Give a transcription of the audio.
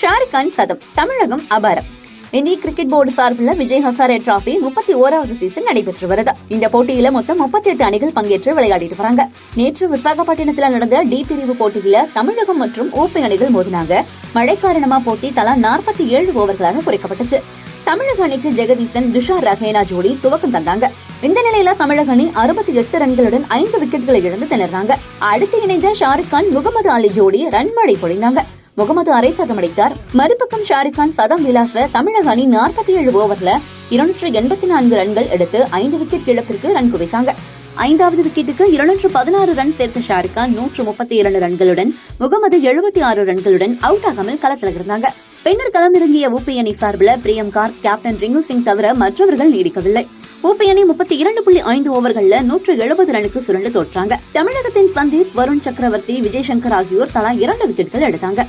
ஷாருக் கான் சதம். தமிழகம் அபாரம். இந்திய கிரிக்கெட் போர்டு சார்பில் விஜய் ஹசாரே டிராபி முப்பத்தி ஓராவது சீசன் நடைபெற்று வருது. இந்த போட்டியில மொத்தம் முப்பத்தி எட்டு அணிகள் பங்கேற்று விளையாடிட்டு வராங்க. நேற்று விசாகப்பட்டினத்தில் நடந்த டி பிரிவு போட்டியில தமிழகம் மற்றும் ஓபி அணிகள் மோதினாங்க. மழை காரணமா போட்டி தலா நாற்பத்தி ஏழு ஓவர்களாக குறைக்கப்பட்டுச்சு. தமிழக அணிக்கு ஜெகதீசன் துஷார் ரஹேனா ஜோடி துவக்கம் தந்தாங்க. இந்த நிலையில தமிழக அணி அறுபத்தி எட்டு ரன்களுடன் ஐந்து விக்கெட்டுகளை இழந்து திணறாங்க. அடுத்து இணைந்த ஷாருக் கான் முகமது அலி ஜோடி ரன்மழை பொழிந்தாங்க. முகமது அரை சதம் அடித்தார் மறுபக்கம் ஷாருக் கான் சதம் விலாச தமிழக அணி நாற்பத்தி ஏழு ஓவர்ல இருநூற்று எண்பத்தி நான்கு ரன்கள் எடுத்து ஐந்து விக்கெட் இழப்பிற்கு ரன் குவித்தாங்க. ஐந்தாவது விக்கெட்டுக்கு இருநூற்று பதினாறு ரன் சேர்த்த ஷாருக்கான் நூற்று முப்பத்தி இரண்டு ரன்களுடன் முகமது எழுபத்தி ஆறு ரன்களுடன் அவுட் ஆகாமல் களத்தில் இருந்தாங்க. பின்னர் களமிறங்கிய உபி அணி சார்பில் பிரியங்கார் கேப்டன் ரிங்கு சிங் தவிர மற்றவர்கள் நீடிக்கவில்லை. ஊபி அணி முப்பத்தி இரண்டு புள்ளி ஐந்து ஓவர்கள்ல நூற்று எழுபது ரனுக்கு சுரண்டு தோற்றாங்க. தமிழகத்தின் சந்தீப் வருண் சக்கரவர்த்தி விஜய் சங்கர் ஆகியோர் தலா இரண்டு விக்கெட்டுகள் எடுத்தாங்க.